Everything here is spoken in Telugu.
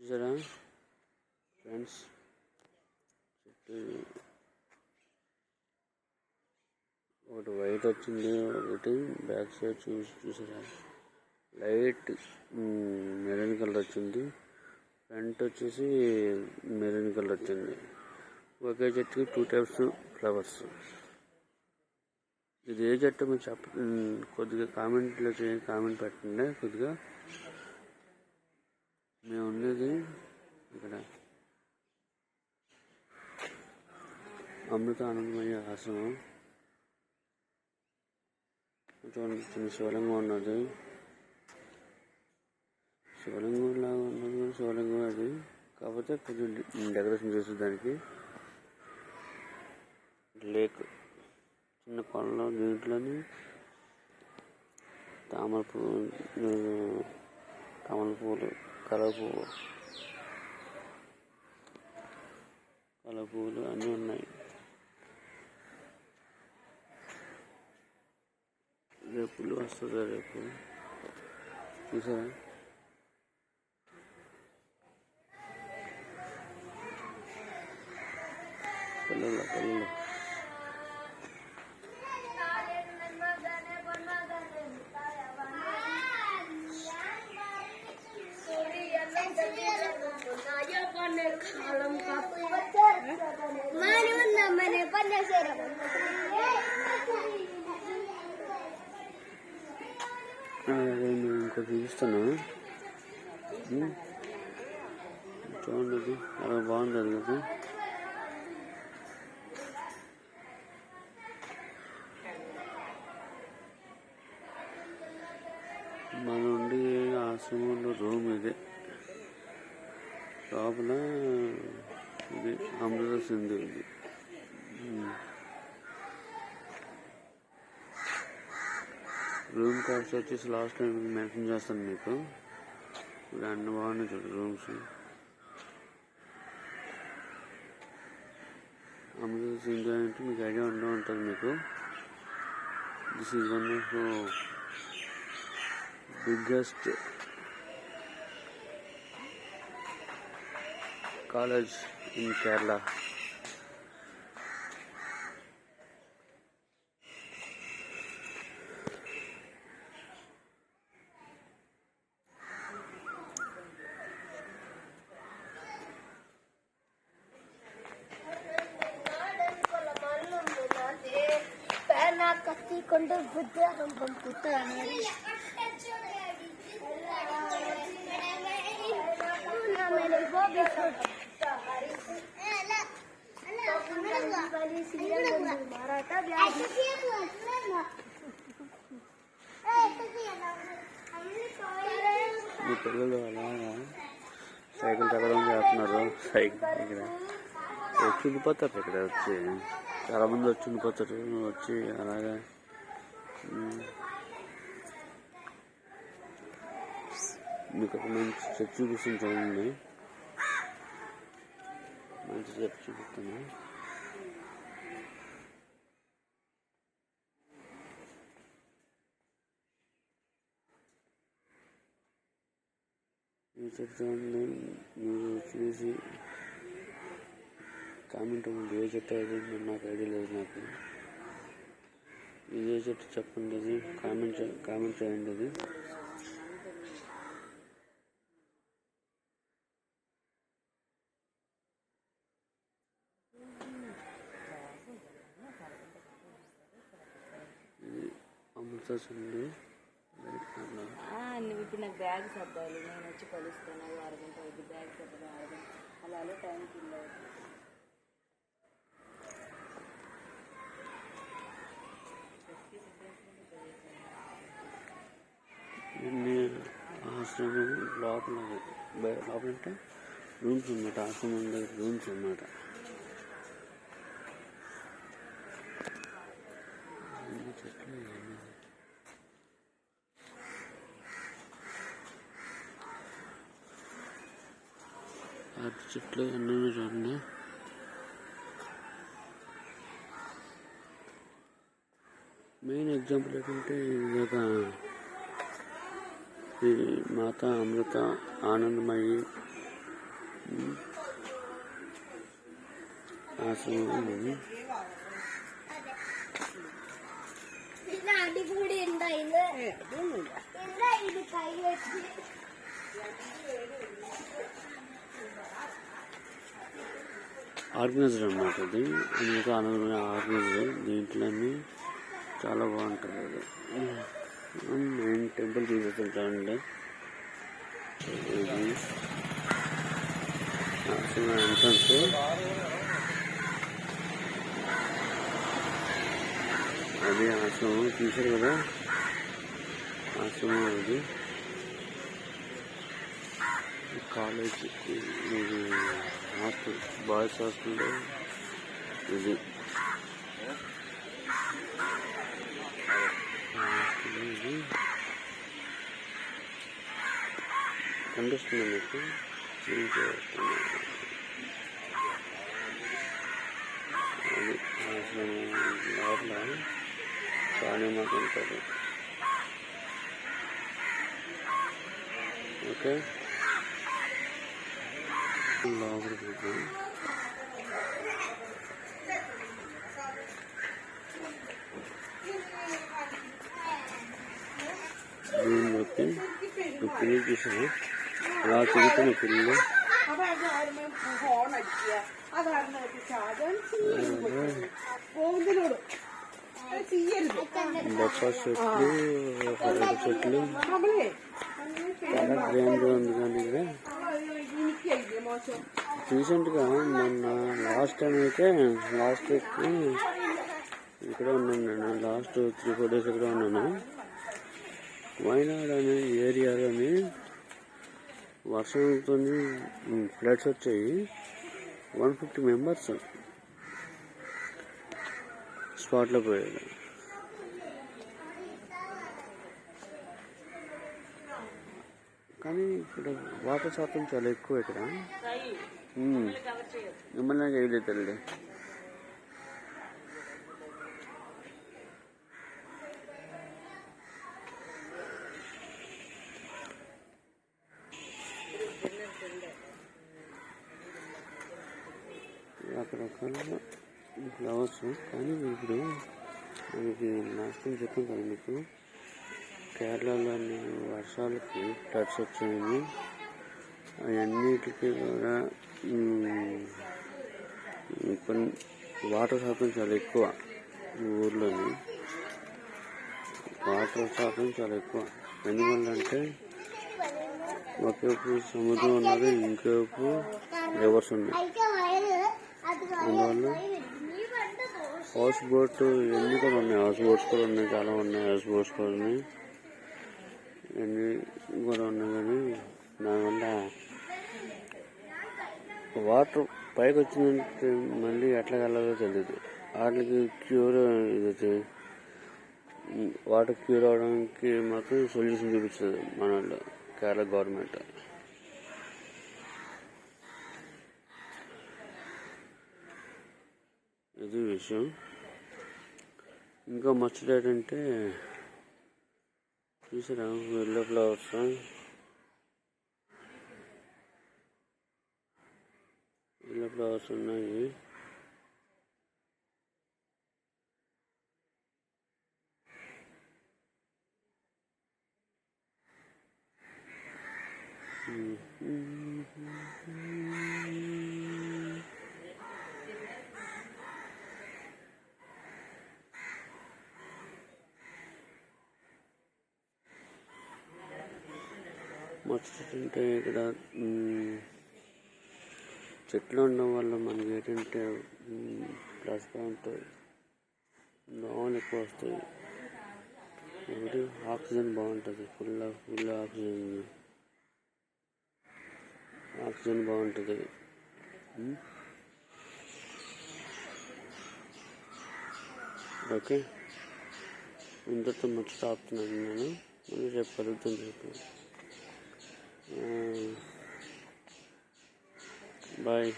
చూసారా? ఫ్రెండ్స్ చెట్టు ఒకటి వైట్ వచ్చింది ఒకటి బ్యాక్ సైడ్ చూసి చూసారా? లైట్ మెరూన్ కలర్ వచ్చింది. ఫ్రంట్ వచ్చేసి మెరూన్ కలర్ వచ్చింది. ఒకే చెట్టుకి టూ టైప్స్ ఫ్లవర్స్. ఇది ఏ చెట్టు మీరు చెప్ప కొద్దిగా కామెంట్లో చేయండి కామెంట్ పెట్టండి కొద్దిగా మేము ఉండేది ఇక్కడ. అమృత ఆనందమయ్య ఆశ్రమం. చూడండి చిన్న శివలింగం ఉన్నది. శివలింగం లాగా ఉన్నది శివలింగం అది. కాకపోతే కొంచెం డెకరేషన్ చేసే దానికి. లేక్ చిన్న కొండలు దీంట్లోని తామర పువ్వు తామర పూలు కలవ పువ్వు కలవ పువ్వులు అన్నీ ఉన్నాయి రేపులు వస్తుందా రేపు చూసారా పిల్లలు పిల్లలు మాని నేను ఇంకో చూపిస్తాను చూడండి అలా బాగుంది అది కదా మన ఉండి ఆశ్రమంలో రూమ్ ఇదే. లోపల ఇది అమృత సింధు ఇది. రూమ్ కార్డ్స్ వచ్చేసి లాస్ట్ టైం మెన్షన్ చేస్తాను మీకు. ఇప్పుడు అన్ని బాగున్నాయి చూడు రూమ్స్ అమృత సింధు అంటే మీకు ఐడియా ఉండే ఉంటుంది మీకు. This is one of biggest college in Kerala. ಕತ್ತಿಕೊಂಡು ಬುದ್ಧ ಬಂದ್ಬಿಡ್ತಾನೆ ಆಮೇಲೆ ಗೋಬಿ ఈ పిల్లలు అలా సైకిల్ తగ్గడం చేస్తున్నారు? సైకిల్ దగ్గర వచ్చి ఉండిపోతారు ఇక్కడ వచ్చి. చాలామంది వచ్చి ఉండిపోతారు. వచ్చి అలాగా. మీకు ఒక మంచి చర్చ చూపిస్తుంది చూడండి మంచి చర్చ చూపిస్తున్నాయి ఈ చెట్టు చూడండి మీరు చూసి కామెంట్ ఏ చెట్టు అది నాకు ఐడియా లేదు నాకు. ఏ చెట్టు చెప్పండి అది? కామెంట్ కామెంట్ చేయండి అది. అమృతసండి నువ్వు ఇప్పుడు నాకు బ్యాగ్ సర్దాలి. నేను వచ్చి కలుస్తాను. అది అరగంట అవుతుంది బ్యాగ్ సర్దడం అరగంట. అలా అలా టైం కింద ఆశ్రమం లోపల లోపల అంటే రూమ్స్ అన్నమాట ఆశ్రమం దగ్గర రూమ్స్ అన్నమాట అన్ని చెట్లు ఇవన్నీ. అరటి చెట్లు అన్నీ. చూడండి మెయిన్ ఎగ్జాంపుల్ ఏంటంటే ఇది ఒక ఈ మాత అమృత ఆనందమయి ఆశ్రమం ఉంది. ఆర్గనైజర్ అనమాట ఇది ఇంకా అనగా ఆర్గనైజర్ దీంట్లోనే చాలా బాగుంటుంది అది. మెయిన్ టెంపుల్ చూసేస్తుంటామండి ఇది ఎంట్రన్స్. అది ఆశ్రమం చూశారు కదా. ఆశ్రమం అది. కాలేజ్ ఇది హాస్టల్ బాయ్స్ హాస్టల్లో ఇది. ఇది కనిపిస్తుంది మీకు? ఇంకా అది లోపల కానీ మాకు ఉంటుంది ఓకే? ഫുൾ ഓവർ പോയി നൂറ്റി മുപ്പത് ദിവസം രാത്രിയിലത്തെ മുപ്പതിന് ബപ്പ ഷട്ടിൽ പല ബ്രാൻഡ് വന്നിട്ടുണ്ടെങ്കിൽ రీసెంట్గా మొన్న లాస్ట్ టైం అయితే లాస్ట్ వీక్కి ఇక్కడ ఉన్నాను నేను. లాస్ట్ త్రీ ఫోర్ డేస్ ఇక్కడ ఉన్నాను. వైనాడ్ అనే ఏరియాలోని వర్షంతో ఫ్లడ్స్ వచ్చాయి. వన్ ఫిఫ్టీ మెంబర్స్ స్పాట్లో పోయారు. కానీ ఇక్కడ వాటర్ శాతం చాలా ఎక్కువ ఇక్కడ. మిమ్మల్ని చేయలేదు తల్లి రకరకాల ఫ్లవర్స్ కానీ ఇప్పుడు మనకి నష్టం చెప్పాను కదా మీకు. కేరళలో వర్షాలకి ఫ్లడ్స్ వచ్చాయి అవన్నిటికీ కూడా కొన్ని వాటర్ శాతం చాలా ఎక్కువ ఈ ఊర్లోని. వాటర్ శాతం చాలా ఎక్కువ. ఎందువల్ల అంటే ఒకవైపు సముద్రం ఉన్నది ఇంకోవైపు రివర్స్ ఉన్నాయి. అందువల్ల హౌస్ బోట్ ఎన్ని కూడా ఉన్నాయి. హౌస్ బోట్స్ కూడా ఉన్నాయి చాలా ఉన్నాయి హౌస్ బోట్స్ కూడా ఉన్నాయి. అన్ని కూడా ఉన్నాయి కానీ దానివల్ల వాటర్ పైకి వచ్చిందంటే మళ్ళీ ఎట్లా వెళ్ళాలో తెలియదు వాటికి క్యూర్ ఇది వాటర్ క్యూర్ అవడానికి మాత్రం సొల్యూషన్ చూపించలేదు మన వాళ్ళు కేరళ గవర్నమెంట్. ఇది విషయం. ఇంకా మచ్చడు ఏంటంటే చూసారా ఎల్లో ఫ్లవర్స్ ఎల్లో ఫ్లవర్స్ ఉన్నాయి ఇక్కడ చెట్లు ఉండడం వల్ల మనకి ఏంటంటే ప్లస్ పాయింట్ దోమలు ఎక్కువ వస్తాయి ఒకటి ఆక్సిజన్ బాగుంటుంది. Full full oxygen. ఆక్సిజన్ బాగుంటుంది. ఓకే. ఇంతతో ముచ్చట ఆపుతున్నాను నేను. మళ్ళీ రేపు కలుగుతుంది చెప్పి Hum. Bye.